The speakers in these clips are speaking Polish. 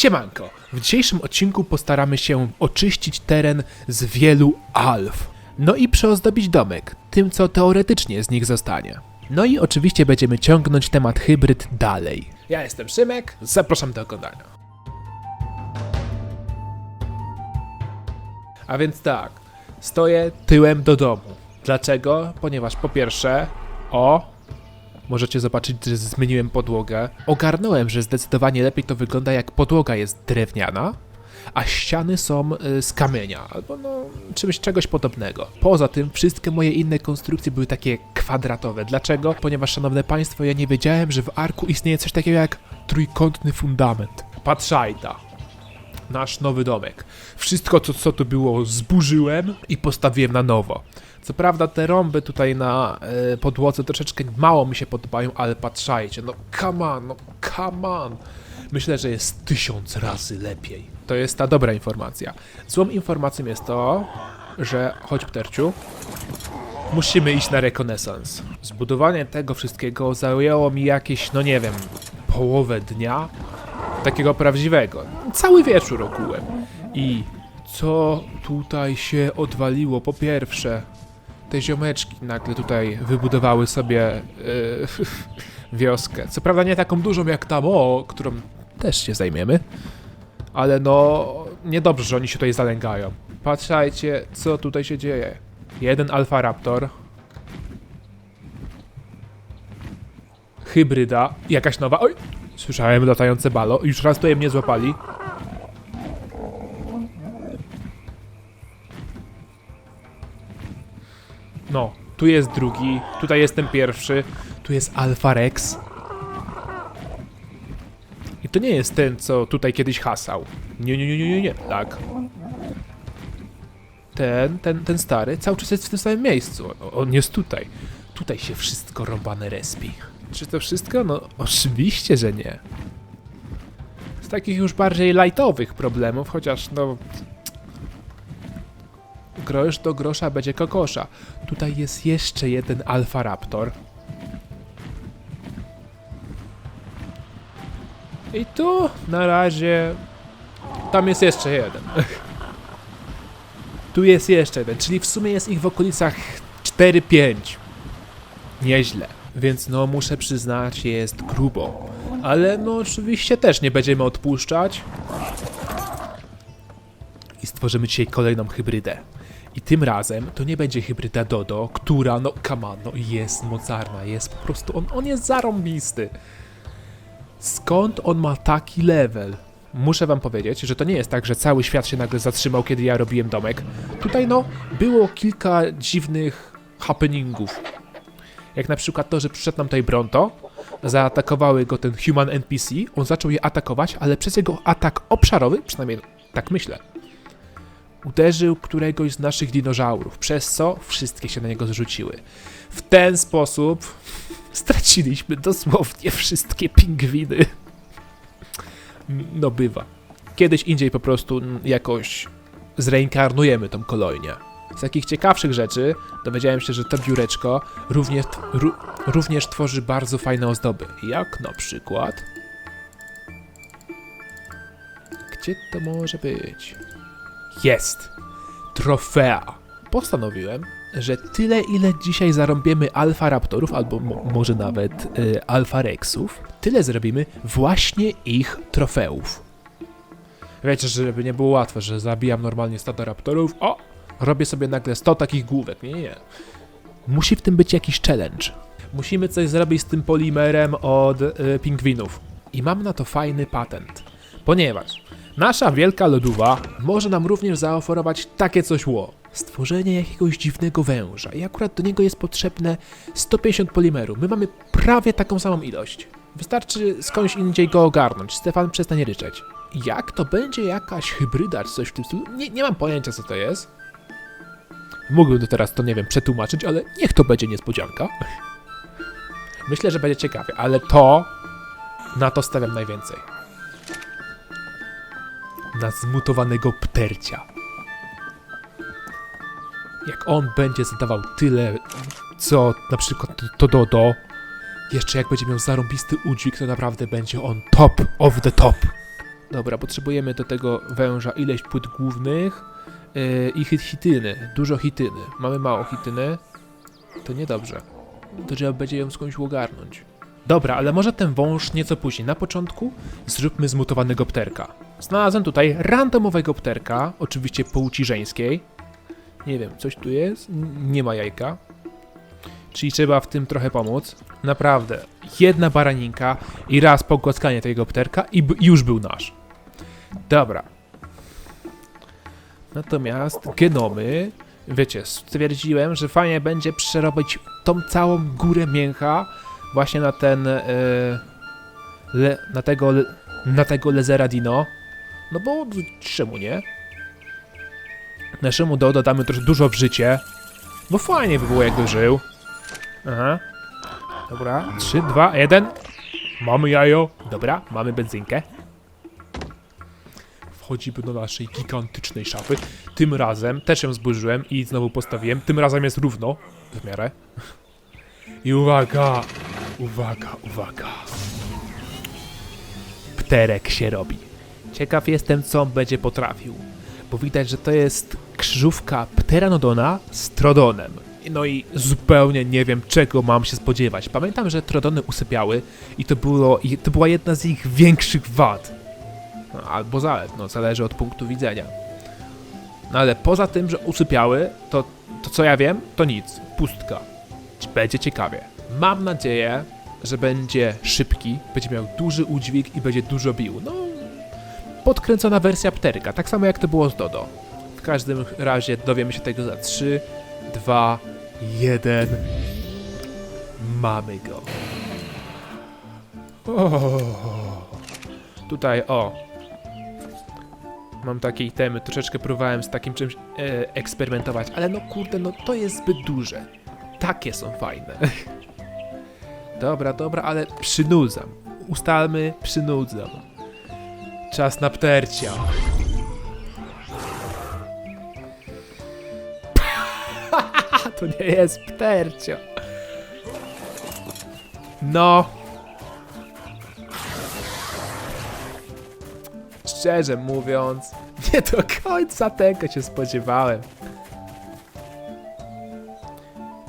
Siemanko! W dzisiejszym odcinku postaramy się oczyścić teren z wielu alf. No i przeozdobić domek, tym co teoretycznie z nich zostanie. No i oczywiście będziemy ciągnąć temat hybryd dalej. Ja jestem Szymek, zapraszam do oglądania. A więc tak, stoję tyłem do domu. Dlaczego? Ponieważ po pierwsze, o, Możecie zobaczyć, że zmieniłem podłogę. Ogarnąłem, że zdecydowanie lepiej to wygląda, jak podłoga jest drewniana, a ściany są y, z kamienia, albo no czymś czegoś podobnego. Poza tym wszystkie moje inne konstrukcje były takie kwadratowe. Dlaczego? Ponieważ, szanowne państwo, ja nie wiedziałem, że w arku istnieje coś takiego jak trójkątny fundament. Patrzajta. Nasz nowy domek. Wszystko, co, co tu było, zburzyłem i postawiłem na nowo. Co prawda te rąby tutaj na e, podłodze troszeczkę mało mi się podobają, ale patrzajcie, no come on, no come on. Myślę, że jest tysiąc razy lepiej. To jest ta dobra informacja. Złą informacją jest to, że chodź pterciu, musimy iść na rekonesans. Zbudowanie tego wszystkiego zajęło mi jakieś, no nie wiem, połowę dnia takiego prawdziwego. Cały wieczór ogółem. I co tutaj się odwaliło? Po pierwsze, te ziomeczki nagle tutaj wybudowały sobie yy, wioskę. Co prawda nie taką dużą jak tam, o, którą też się zajmiemy. Ale no, niedobrze, że oni się tutaj zalęgają. Patrzajcie, co tutaj się dzieje. Jeden Alfa Raptor. Hybryda. Jakaś nowa. Oj! Słyszałem latające balo. Już raz tutaj mnie złapali. No, tu jest drugi, tutaj jestem pierwszy, tu jest Alpha Rex. I to nie jest ten, co tutaj kiedyś hasał. Nie, nie, nie, nie, nie, nie, tak. Ten, ten, ten stary cały czas jest w tym samym miejscu. On- On jest tutaj. Tutaj się wszystko rąbane respi. Czy to wszystko? No, oczywiście, że nie. Z takich już bardziej lightowych problemów, chociaż no grosz do grosza będzie kokosza. Tutaj jest jeszcze jeden Alfa Raptor. I tu na razie tam jest jeszcze jeden. tu jest jeszcze jeden, czyli w sumie jest ich w okolicach 4-5. Nieźle. Więc no muszę przyznać, jest grubo. Ale no oczywiście też nie będziemy odpuszczać. I stworzymy dzisiaj kolejną hybrydę. I tym razem to nie będzie hybryda Dodo, która, no come on, no jest mocarna, jest po prostu, on, on jest zarąbisty. Skąd on ma taki level? Muszę wam powiedzieć, że to nie jest tak, że cały świat się nagle zatrzymał, kiedy ja robiłem domek. Tutaj no, było kilka dziwnych happeningów. Jak na przykład to, że przyszedł nam tutaj Bronto, zaatakowały go ten human NPC, on zaczął je atakować, ale przez jego atak obszarowy, przynajmniej tak myślę, uderzył któregoś z naszych dinożaurów, przez co wszystkie się na niego zrzuciły. W ten sposób straciliśmy dosłownie wszystkie pingwiny. No bywa. Kiedyś indziej po prostu jakoś zreinkarnujemy tą kolonię. Z takich ciekawszych rzeczy dowiedziałem się, że to biureczko również, ró- również tworzy bardzo fajne ozdoby. Jak na przykład... Gdzie to może być? Jest! Trofea! Postanowiłem, że tyle ile dzisiaj zarąbiemy Alfa Raptorów, albo mo- może nawet y, Alfa Rexów, tyle zrobimy właśnie ich trofeów. Wiecie, żeby nie było łatwe, że zabijam normalnie stado Raptorów, o! Robię sobie nagle 100 takich główek. Nie, nie, nie. Musi w tym być jakiś challenge. Musimy coś zrobić z tym polimerem od y, pingwinów. I mam na to fajny patent. Ponieważ nasza wielka lodówa może nam również zaoferować takie coś ło. Stworzenie jakiegoś dziwnego węża i akurat do niego jest potrzebne 150 polimeru. My mamy prawie taką samą ilość. Wystarczy skądś indziej go ogarnąć. Stefan przestanie ryczeć. Jak to będzie jakaś hybryda czy coś w tym stylu? Nie, nie mam pojęcia co to jest. Mógłbym to teraz to nie wiem przetłumaczyć, ale niech to będzie niespodzianka. Myślę, że będzie ciekawie, ale to na to stawiam najwięcej. Na zmutowanego ptercia. Jak on będzie zadawał tyle, co na przykład to Dodo, jeszcze jak będzie miał zarąbisty udźwig, to naprawdę będzie on top of the top. Dobra, potrzebujemy do tego węża ileś płyt głównych yy, i hit hityny. Dużo hityny. Mamy mało hityny. To niedobrze. To trzeba będzie ją skądś ogarnąć. Dobra, ale może ten wąż nieco później. Na początku zróbmy zmutowanego pterka. Znalazłem tutaj randomowego pterka, oczywiście płci żeńskiej. Nie wiem, coś tu jest? N- Nie ma jajka. Czyli trzeba w tym trochę pomóc. Naprawdę. Jedna baraninka i raz pogłaskanie tego pterka i już był nasz. Dobra. Natomiast genomy, wiecie, stwierdziłem, że fajnie będzie przerobić tą całą górę mięcha właśnie na ten, e, le, na tego, le- na tego Lezera Dino. No bo czemu nie? Naszemu do dodamy trochę dużo w życie, bo fajnie by było jakby żył. Aha. Dobra, 3, 2, 1. Mamy jajo. Dobra, mamy benzynkę. Wchodzimy do naszej gigantycznej szafy. Tym razem też ją zburzyłem i znowu postawiłem. Tym razem jest równo. W miarę. I uwaga, uwaga, uwaga. Pterek się robi. Ciekaw jestem, co on będzie potrafił. Bo widać, że to jest krzyżówka Pteranodona z Trodonem. No i zupełnie nie wiem, czego mam się spodziewać. Pamiętam, że Trodony usypiały i to, było, to była jedna z ich większych wad. No, albo zalet, no zależy od punktu widzenia. No ale poza tym, że usypiały, to, to co ja wiem, to nic. Pustka. Będzie ciekawie. Mam nadzieję, że będzie szybki, będzie miał duży udźwig i będzie dużo bił. No, podkręcona wersja pterka, tak samo jak to było z Dodo. W każdym razie dowiemy się tego za 3, 2, 1. Mamy go. O, tutaj, o. Mam takie itemy, troszeczkę próbowałem z takim czymś e, eksperymentować, ale no kurde, no to jest zbyt duże. Takie są fajne. dobra, dobra, ale przynudzam. Ustalmy, przynudzam. Czas na ptercia. to nie jest ptercio. No. Szczerze mówiąc, nie do końca tego się spodziewałem.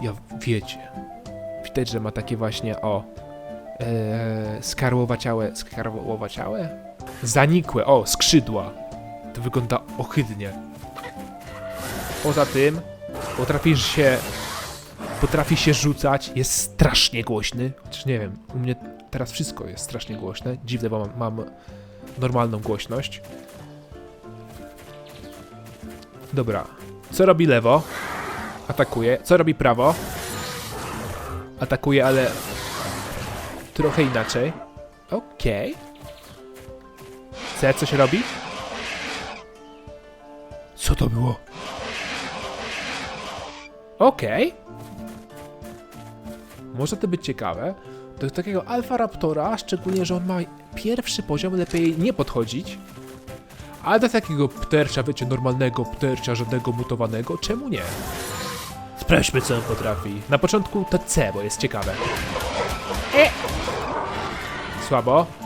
Ja wiecie, widać, że ma takie właśnie o e, skarłowaciałe, skarłowaciałe? Zanikłe, o, skrzydła. To wygląda ohydnie. Poza tym, potrafi się, potrafi się rzucać, jest strasznie głośny. Chociaż nie wiem, u mnie teraz wszystko jest strasznie głośne. Dziwne, bo mam, mam normalną głośność. Dobra. Co robi lewo? Atakuje. Co robi prawo? Atakuje, ale trochę inaczej. Okej. C coś robi? Co to było? Okej. Może to być ciekawe. Do takiego Alfa Raptora, szczególnie, że on ma pierwszy poziom, lepiej nie podchodzić. Ale do takiego ptercia, wiecie, normalnego ptercia, żadnego mutowanego, czemu nie? Sprawdźmy, co on potrafi. Na początku to C, bo jest ciekawe. E! Słabo.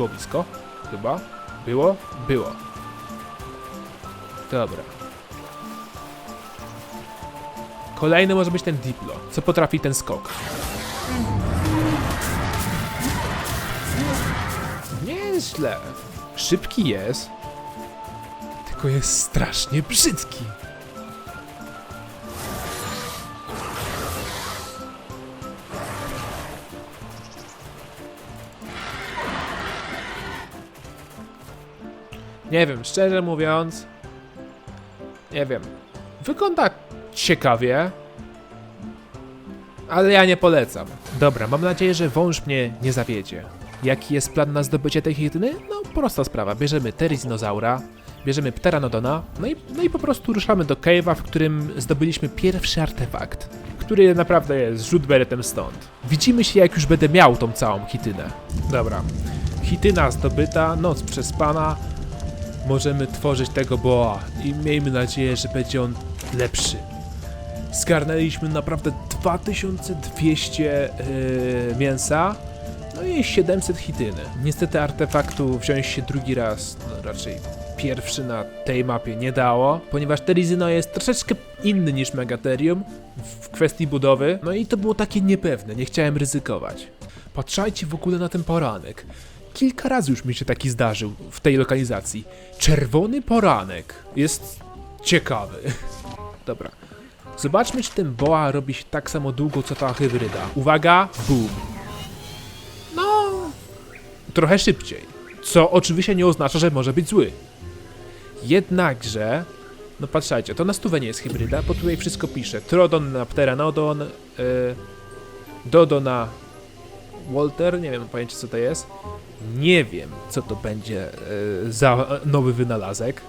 Było blisko? Chyba. Było? Było. Dobra. Kolejny może być ten Diplo. Co potrafi ten skok? Nieźle. Szybki jest. Tylko jest strasznie brzydki. Nie wiem, szczerze mówiąc. Nie wiem. Wygląda ciekawie. Ale ja nie polecam. Dobra, mam nadzieję, że wąż mnie nie zawiedzie. Jaki jest plan na zdobycie tej hityny? No, prosta sprawa. Bierzemy Terizinozaura, bierzemy Pteranodona, no i, no i po prostu ruszamy do cave'a, w którym zdobyliśmy pierwszy artefakt, który naprawdę jest rzut beretem stąd. Widzimy się, jak już będę miał tą całą hitynę. Dobra. Hityna zdobyta, noc przespana. Możemy tworzyć tego boa i miejmy nadzieję, że będzie on lepszy. Zgarnęliśmy naprawdę 2200 yy, mięsa No i 700 hityny. Niestety artefaktu wziąć się drugi raz, no raczej pierwszy na tej mapie nie dało, ponieważ Terizyno jest troszeczkę inny niż Megatherium w kwestii budowy, no i to było takie niepewne, nie chciałem ryzykować. Patrzajcie w ogóle na ten poranek. Kilka razy już mi się taki zdarzył w tej lokalizacji. Czerwony poranek jest ciekawy. Dobra. Zobaczmy, czy ten boa robi się tak samo długo, co ta hybryda. Uwaga, boom. No, trochę szybciej. Co oczywiście nie oznacza, że może być zły. Jednakże, no patrzajcie, to na stówę nie jest hybryda, bo tutaj wszystko pisze. Trodon na Pteranodon, yy, Dodo na Walter, nie wiem pojęcie co to jest. Nie wiem, co to będzie yy, za nowy wynalazek.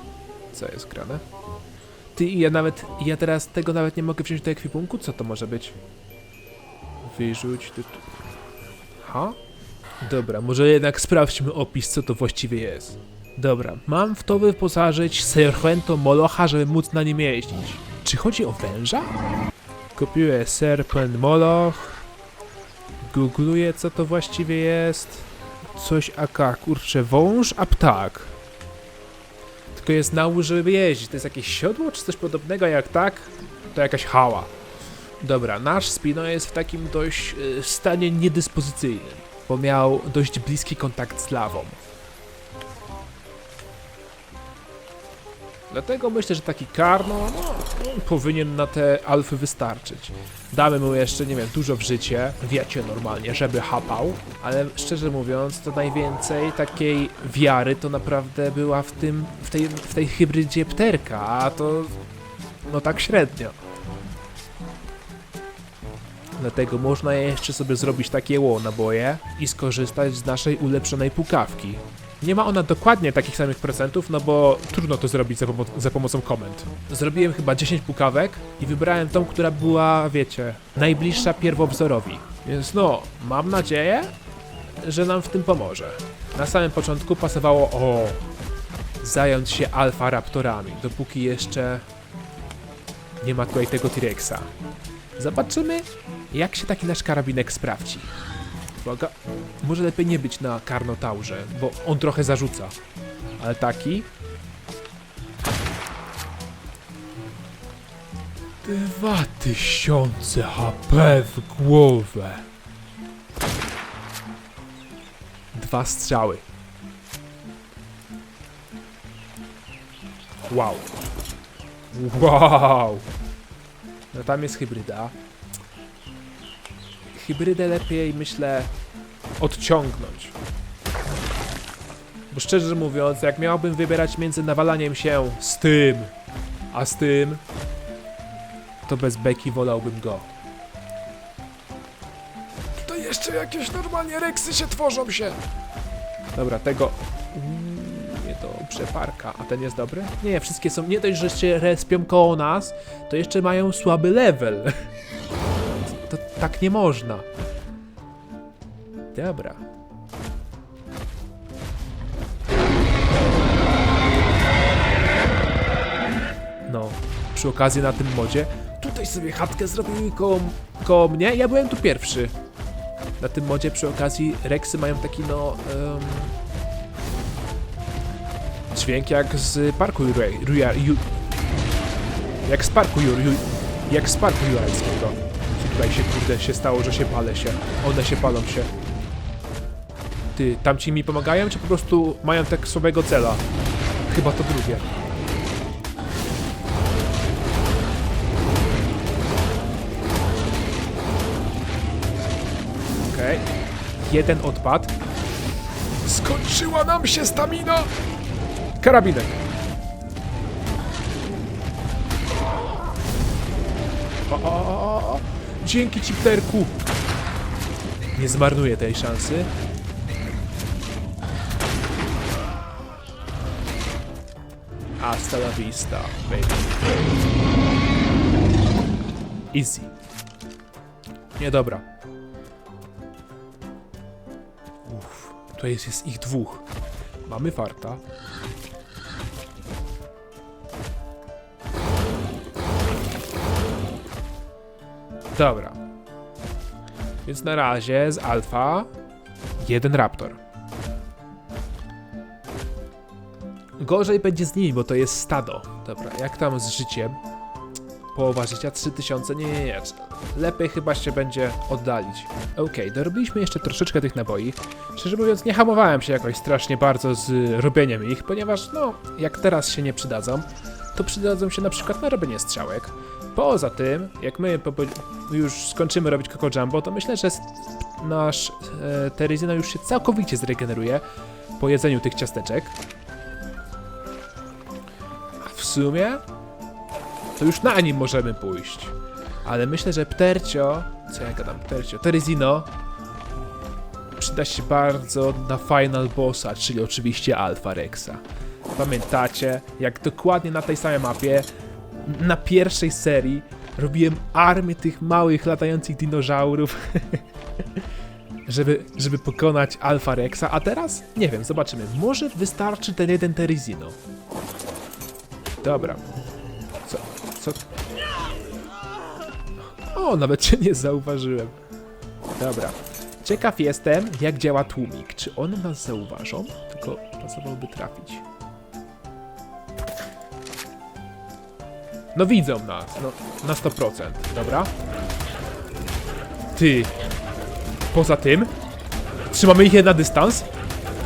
Co jest grane? Ty, ja nawet, ja teraz tego nawet nie mogę wziąć do ekwipunku, co to może być? Wyrzuć, tu, tu. Ha? Dobra, może jednak sprawdźmy opis, co to właściwie jest. Dobra, mam w to wyposażyć Serpento Molocha, żeby móc na nim jeździć. Czy chodzi o węża? Kopiuję Serpent Moloch. Googluję, co to właściwie jest. Coś aka, kurczę, wąż, a ptak. Tylko jest na żeby jeździć. To jest jakieś siodło, czy coś podobnego? Jak tak, to jakaś hała. Dobra, nasz Spino jest w takim dość y, stanie niedyspozycyjnym, bo miał dość bliski kontakt z lawą. Dlatego myślę, że taki Karno no, powinien na te alfy wystarczyć. Damy mu jeszcze, nie wiem, dużo w życie, wiecie normalnie, żeby hapał, ale szczerze mówiąc, to najwięcej takiej wiary to naprawdę była w tym, w tej, w tej hybrydzie pterka, a to no tak średnio. Dlatego można jeszcze sobie zrobić takie ło naboje i skorzystać z naszej ulepszonej pukawki. Nie ma ona dokładnie takich samych procentów, no bo trudno to zrobić za, pomo- za pomocą komend. Zrobiłem chyba 10 pukawek i wybrałem tą, która była, wiecie, najbliższa pierwowzorowi. Więc no, mam nadzieję, że nam w tym pomoże. Na samym początku pasowało o zająć się alfa raptorami, dopóki jeszcze nie ma tutaj tego T-Rexa. Zobaczymy, jak się taki nasz karabinek sprawdzi. Uwaga, może lepiej nie być na Karnotaurze, bo on trochę zarzuca. Ale taki... Dwa tysiące HP w głowę. Dwa strzały. Wow. Wow. No tam jest hybryda. Hybrydę lepiej, myślę, odciągnąć. Bo szczerze mówiąc, jak miałbym wybierać między nawalaniem się z tym, a z tym, to bez beki wolałbym go. Tutaj jeszcze jakieś normalnie reksy się tworzą się. Dobra, tego... Mm, Nie to przeparka. A ten jest dobry? Nie, wszystkie są... Nie dość, że się respią koło nas, to jeszcze mają słaby level. Tak nie można. Dobra. No, przy okazji na tym modzie, tutaj sobie chatkę zrobili koło, koło mnie, ja byłem tu pierwszy. Na tym modzie przy okazji Rexy mają taki no... em, dźwięk jak z parku Jura- Ruja- Ju... Jak z parku Jur... Ju- Jak z parku jurajskiego. Tutaj się kurde się stało, że się palę się. One się palą się. Ty, tamci mi pomagają, czy po prostu mają tak słabego cela? Chyba to drugie. Okej. Jeden odpad. Skończyła nam się stamina! Karabinek. Dzięki ci, pterku. Nie zmarnuję tej szansy. Hasta la vista, baby. Easy. Nie, dobra. Uff, to jest, jest ich dwóch. Mamy farta. Dobra. Więc na razie z alfa Jeden raptor. Gorzej będzie z nimi, bo to jest stado. Dobra, jak tam z życiem? Połowa życia 3000? Nie, nie, nie. Lepiej chyba się będzie oddalić. Okej, dorobiliśmy jeszcze troszeczkę tych naboi. Szczerze mówiąc, nie hamowałem się jakoś strasznie bardzo z robieniem ich, ponieważ, no, jak teraz się nie przydadzą, to przydadzą się na przykład na robienie strzałek. Poza tym, jak my już skończymy robić Coco Jumbo, to myślę, że nasz e, już się całkowicie zregeneruje po jedzeniu tych ciasteczek. A w sumie to już na nim możemy pójść. Ale myślę, że Ptercio, co ja gadam, Ptercio, Teresino przyda się bardzo na Final Bossa, czyli oczywiście Alpha Rexa. Pamiętacie, jak dokładnie na tej samej mapie, na pierwszej serii, robiłem armię tych małych latających dinożaurów, żeby, żeby pokonać Alpha Rexa, a teraz? Nie wiem, zobaczymy. Może wystarczy ten jeden Terizino. Dobra. Co? Co? O, nawet cię nie zauważyłem. Dobra. Ciekaw jestem, jak działa tłumik. Czy one nas zauważą? Tylko pasowałoby trafić. No widzą nas, no na 100%, dobra? Ty. Poza tym, trzymamy ich na dystans,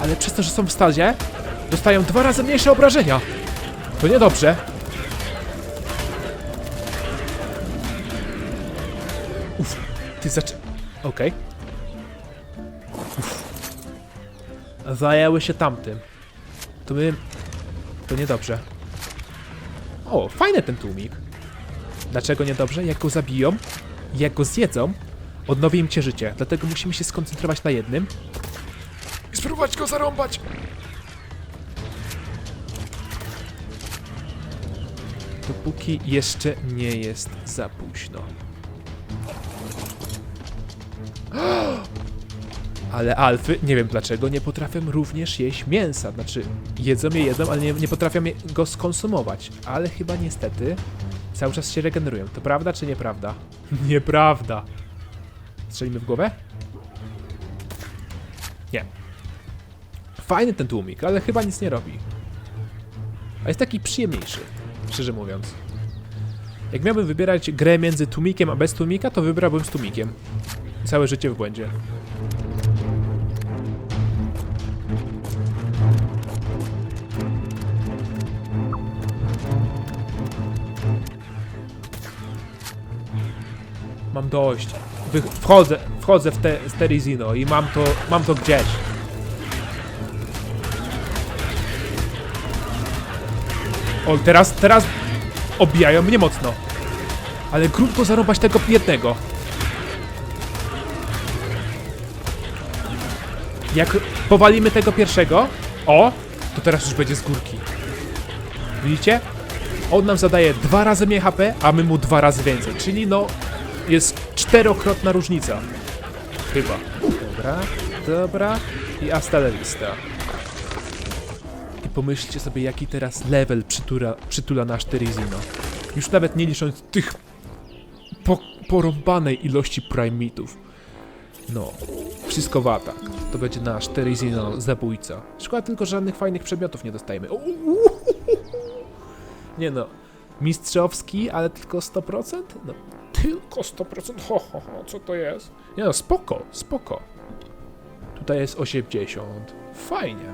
ale przez to, że są w stazie, dostają dwa razy mniejsze obrażenia. To niedobrze. Uf, ty zaczę... Okej. Uf. Zajęły się tamtym. To my... To niedobrze. O, fajny ten tłumik. Dlaczego niedobrze? Jak go zabiją, jak go zjedzą, odnowi im cię życie. Dlatego musimy się skoncentrować na jednym. I spróbować go zarąbać! Dopóki jeszcze nie jest za późno. Ale alfy, nie wiem dlaczego, nie potrafią również jeść mięsa. Znaczy, jedzą je jedzą, ale nie, nie potrafią go skonsumować. Ale chyba niestety cały czas się regenerują. To prawda czy nieprawda? nieprawda. Strzelimy w głowę? Nie. Fajny ten tłumik, ale chyba nic nie robi. A jest taki przyjemniejszy, szczerze mówiąc. Jak miałbym wybierać grę między tłumikiem a bez tłumika, to wybrałbym z tłumikiem. Całe życie w błędzie. Mam dość. Wy, wchodzę, wchodzę w te, z Terizino i mam to, mam to gdzieś. O, teraz, teraz obijają mnie mocno. Ale krótko zarobać tego jednego. Jak powalimy tego pierwszego, o, to teraz już będzie z górki. Widzicie? On nam zadaje dwa razy mniej HP, a my mu dwa razy więcej. Czyli no, jest czterokrotna różnica. Chyba. Dobra, dobra. I hasta la vista. I pomyślcie sobie, jaki teraz level przytula, przytula nasz Terizino. Już nawet nie licząc tych po, porąbanej ilości primitów. No, wszystko w atak. To będzie nasz Terizino zabójca. Szkoda tylko, że żadnych fajnych przedmiotów nie dostajemy. Nie no, mistrzowski, ale tylko 100%? No, tylko 100%? Ho, ho, ho, co to jest? Nie no, spoko, spoko. Tutaj jest 80. Fajnie.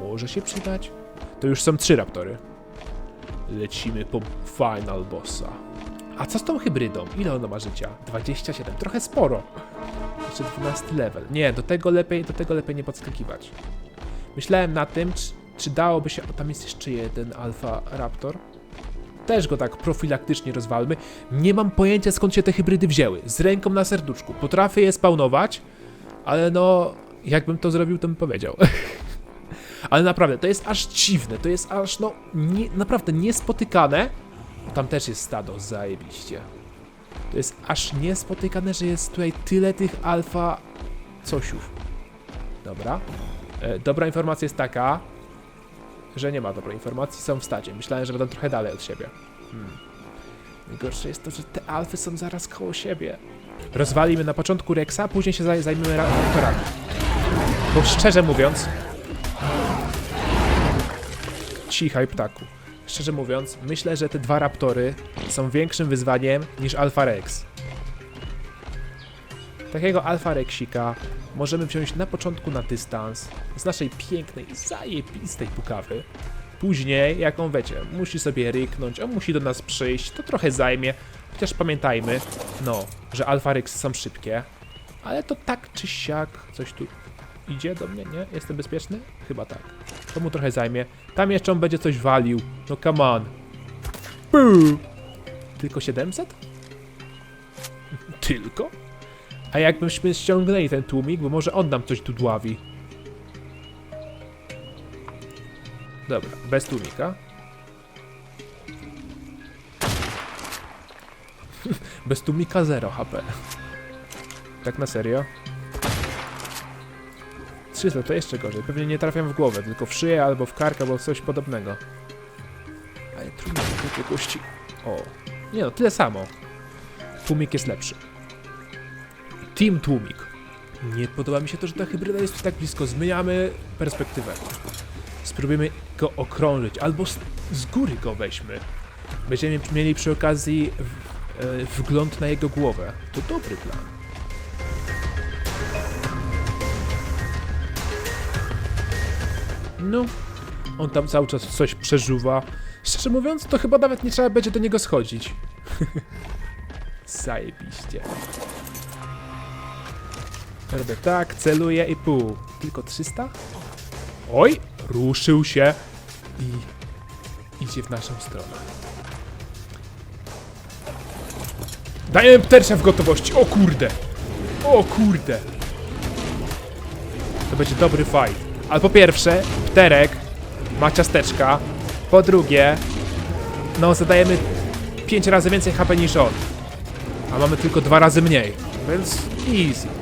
Może się przydać. To już są trzy raptory. Lecimy po final bossa. A co z tą hybrydą? Ile ona ma życia? 27. Trochę sporo. Jeszcze 12 level. Nie, do tego lepiej, do tego lepiej nie podskakiwać. Myślałem na tym, czy, czy dałoby się... O, tam jest jeszcze jeden Alpha Raptor. Też go tak profilaktycznie rozwalmy. Nie mam pojęcia skąd się te hybrydy wzięły. Z ręką na serduszku. Potrafię je spawnować, ale no... Jakbym to zrobił, to bym powiedział. ale naprawdę, to jest aż dziwne. To jest aż, no... Nie, naprawdę niespotykane. Tam też jest stado, zajebiście. To jest aż niespotykane, że jest tutaj tyle tych alfa cosiów. Dobra. E, dobra informacja jest taka, że nie ma dobrej informacji, są w stadzie. Myślałem, że będą trochę dalej od siebie. Hmm. Najgorsze jest to, że te alfy są zaraz koło siebie. Rozwalimy na początku Rexa, później się zaj- zajmiemy ra- raptorami. Bo szczerze mówiąc... Cichaj ptaku. Szczerze mówiąc, myślę, że te dwa raptory są większym wyzwaniem niż Alpha Rex. Takiego Alpha Rexika możemy wziąć na początku na dystans z naszej pięknej, zajebistej pukawy. Później, jak on wiecie, musi sobie ryknąć, on musi do nas przyjść, to trochę zajmie. Chociaż pamiętajmy, no, że Alpha Rex są szybkie, ale to tak czy siak coś tu idzie do mnie, nie? Jestem bezpieczny? Chyba tak. To mu trochę zajmie. Tam jeszcze on będzie coś walił. No come on. Puu. Tylko 700? Tylko? A jakbyśmy ściągnęli ten tłumik, bo może on nam coś tu dławi. Dobra, bez tłumika. bez tłumika 0 HP. Tak na serio? 300 to jeszcze gorzej. Pewnie nie trafiam w głowę, tylko w szyję albo w kark, albo coś podobnego. Ale trudno do wielkości. O. Nie no, tyle samo. Tłumik jest lepszy. Team Tłumik. Nie podoba mi się to, że ta hybryda jest tak blisko. Zmieniamy perspektywę. Spróbujemy go okrążyć, albo z, z góry go weźmy. Będziemy mieli przy okazji w, e, wgląd na jego głowę. To dobry plan. No, on tam cały czas coś przeżuwa. Szczerze mówiąc, to chyba nawet nie trzeba będzie do niego schodzić. Zajebiście. Robię tak, celuję i pół. Tylko 300? Oj, ruszył się i idzie w naszą stronę. Dajemy ptercia w gotowości. O kurde. O kurde. To będzie dobry fight. Ale po pierwsze, pterek ma ciasteczka. Po drugie, no zadajemy 5 razy więcej HP niż on. A mamy tylko dwa razy mniej. Więc easy.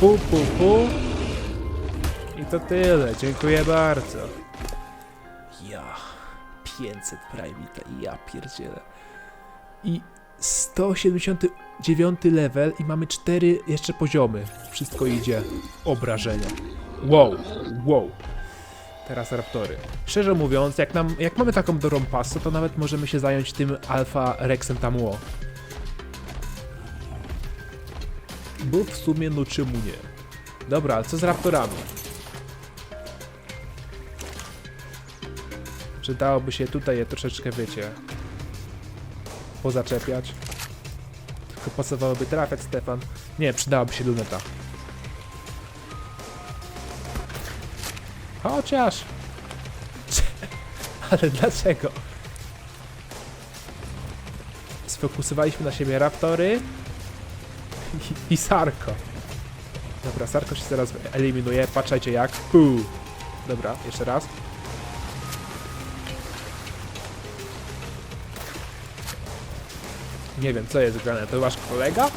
Pu, pu, pu. I to tyle. Dziękuję bardzo. Ja. 500 Primita. Ja pierdzielę. I 179 level i mamy 4 jeszcze poziomy. Wszystko idzie. Obrażenia. Wow, wow. Teraz raptory. Szczerze mówiąc, jak, nam, jak mamy taką dobrą pasę, to nawet możemy się zająć tym Alpha Rexem Tamuo. Bo w sumie no czemu nie? Dobra, co z raptorami? Przydałoby się tutaj je troszeczkę, wiecie, pozaczepiać. Tylko pasowałoby trafiać, Stefan. Nie, przydałaby się luneta. Chociaż... Ale dlaczego? Sfokusowaliśmy na siebie raptory i, Sarko. Dobra, Sarko się zaraz eliminuje. Patrzajcie jak. Puu. Dobra, jeszcze raz. Nie wiem, co jest grane. To wasz kolega?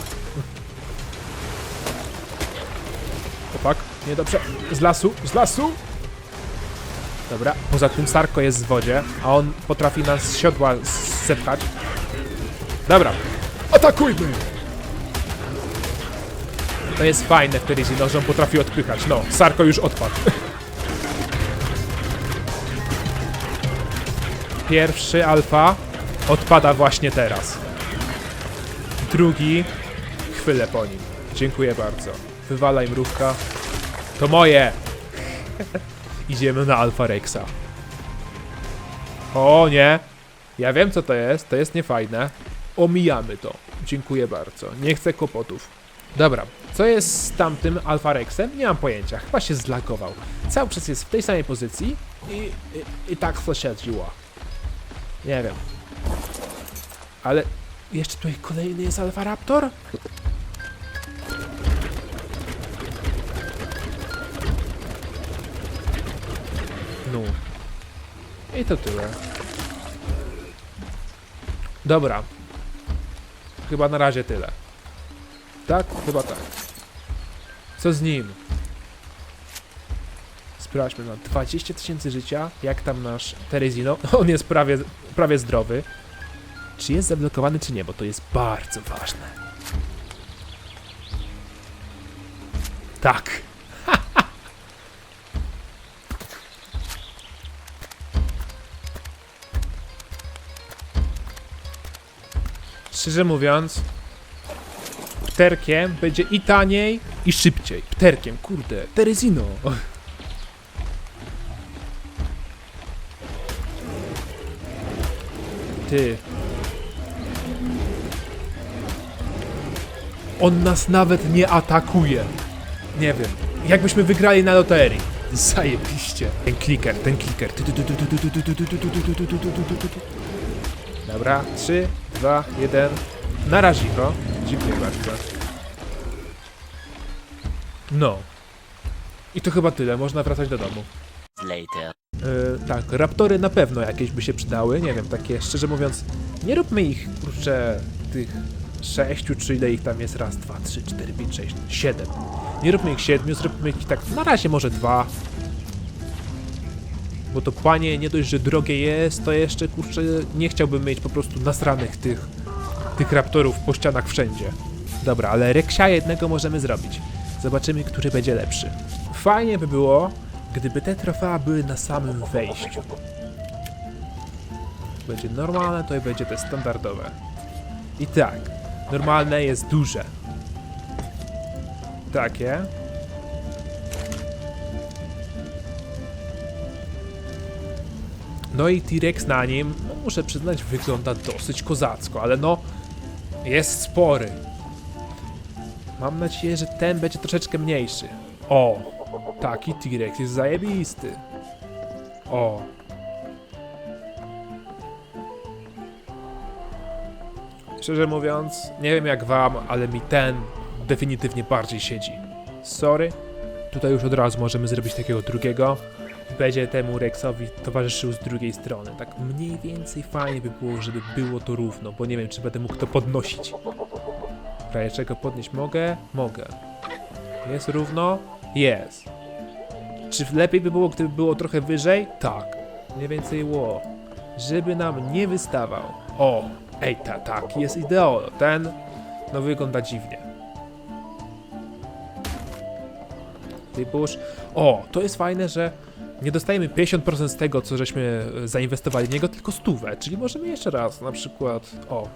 Opak, niedobrze. Z lasu, z lasu! Dobra, poza tym Sarko jest w wodzie, a on potrafi nas z siodła zepchać. Dobra, atakujmy! To jest fajne w Terizino, że on potrafi odpychać. No, Sarko już odpadł. Pierwszy alfa odpada właśnie teraz. Drugi chwilę po nim. Dziękuję bardzo. Wywalaj mrówka. To moje! Idziemy na Alfa Rexa. O nie! Ja wiem co to jest, to jest niefajne. Omijamy to. Dziękuję bardzo. Nie chcę kłopotów. Dobra, co jest z tamtym Alfa Rexem? Nie mam pojęcia. Chyba się zlagował. Cały czas jest w tej samej pozycji i, i, i tak. Nie wiem. Ale jeszcze tutaj kolejny jest Alfa Raptor? No. I to tyle. Dobra. Chyba na razie tyle. Tak? Chyba tak. Co z nim? Sprawdźmy, no 20 tysięcy życia, jak tam nasz Terezino? On jest prawie, prawie zdrowy. Czy jest zablokowany, czy nie, bo to jest bardzo ważne. Tak. Szczerze mówiąc, pterkiem będzie i taniej, i szybciej. Pterkiem, kurde, Terezino. Ty. On nas nawet nie atakuje. Nie wiem. Jakbyśmy wygrali na loterii. Zajebiście. Ten kliker, ten kliker. Dobra, 3, 2, 1. Na razie go. Dziękuję bardzo. No. I to chyba tyle, można wracać do domu. Later. Yy, tak, raptory na pewno jakieś by się przydały, nie wiem, takie szczerze mówiąc, nie róbmy ich, kurczę, tych sześciu, czy ile ich tam jest, raz, dwa, trzy, cztery, pięć, sześć, siedem. Nie róbmy ich siedmiu, zróbmy ich tak, na razie może dwa. Bo to panie nie dość, że drogie jest, to jeszcze, kurczę, nie chciałbym mieć po prostu nasranych tych, tych raptorów po ścianach wszędzie. Dobra, ale reksia jednego możemy zrobić. Zobaczymy, który będzie lepszy. Fajnie by było, gdyby te trofea były na samym wejściu. Będzie normalne, to i będzie te standardowe. I tak, normalne jest duże. Takie. No i T-Rex na nim, no muszę przyznać, wygląda dosyć kozacko, ale no, jest spory. Mam nadzieję, że ten będzie troszeczkę mniejszy. O, taki T-Rex jest zajebisty. O. Szczerze mówiąc, nie wiem jak wam, ale mi ten definitywnie bardziej siedzi. Sorry. Tutaj już od razu możemy zrobić takiego drugiego. Będzie temu Rexowi towarzyszył z drugiej strony. Tak mniej więcej fajnie by było, żeby było to równo, bo nie wiem, czy będę mógł to podnosić. W razie czego podnieść mogę? Mogę. Jest równo? Jest. Czy lepiej by było, gdyby było trochę wyżej? Tak. Mniej więcej ło. Żeby nam nie wystawał. O, ej, ta, tak, jest ideolo. Ten, no wygląda dziwnie. Typusz. O, to jest fajne, że nie dostajemy 50% z tego, co żeśmy e, zainwestowali w niego, tylko stówę. Czyli możemy jeszcze raz, na przykład, o,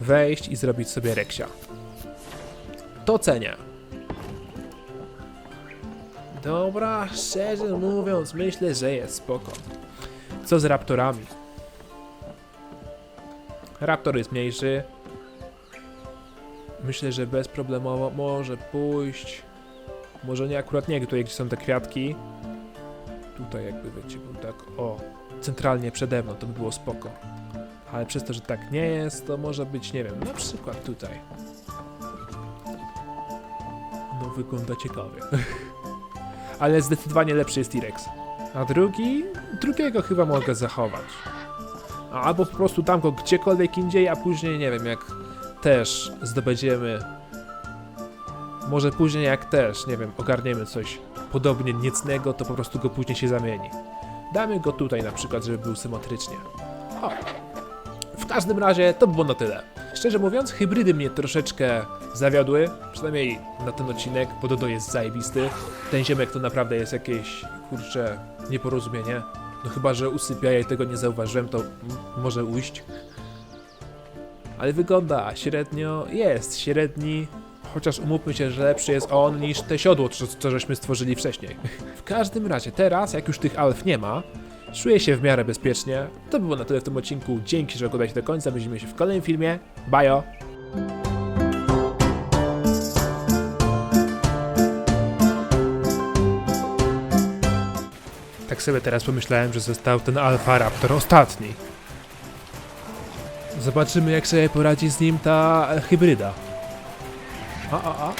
wejść i zrobić sobie reksia. To cenię. Dobra, szczerze mówiąc, myślę, że jest spoko. Co z raptorami? Raptor jest mniejszy. Myślę, że bezproblemowo może pójść. Może nie akurat nie tutaj, gdzie są te kwiatki. Tutaj jakby wiecie, był tak, o, centralnie przede mną, to by było spoko. Ale przez to, że tak nie jest, to może być, nie wiem, na przykład tutaj. No wygląda ciekawie. Ale zdecydowanie lepszy jest T-Rex. A drugi? Drugiego chyba mogę zachować. Albo po prostu dam go gdziekolwiek indziej, a później, nie wiem, jak też zdobędziemy... Może później jak też, nie wiem, ogarniemy coś podobnie niecnego, to po prostu go później się zamieni. Damy go tutaj na przykład, żeby był symetrycznie. O, w każdym razie to by było na tyle. Szczerze mówiąc, hybrydy mnie troszeczkę zawiodły, przynajmniej na ten odcinek, bo Dodo jest zajebisty. Ten ziemek to naprawdę jest jakieś, kurcze, nieporozumienie. No chyba, że usypia, ja tego nie zauważyłem, to może ujść. Ale wygląda średnio, jest średni, chociaż umówmy się, że lepszy jest on niż te siodło, co, co żeśmy stworzyli wcześniej. W każdym razie teraz, jak już tych alf nie ma, Czuję się w miarę bezpiecznie. To było na tyle w tym odcinku. Dzięki, że oglądaliście do końca. Widzimy się w kolejnym filmie. Bajo! Tak sobie teraz pomyślałem, że został ten Alfa Raptor ostatni. Zobaczymy, jak sobie poradzi z nim ta hybryda. A, a, a.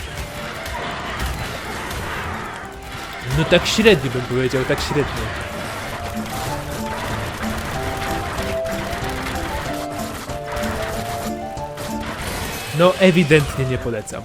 No tak średnio bym powiedział, tak średnio. No ewidentnie nie polecam.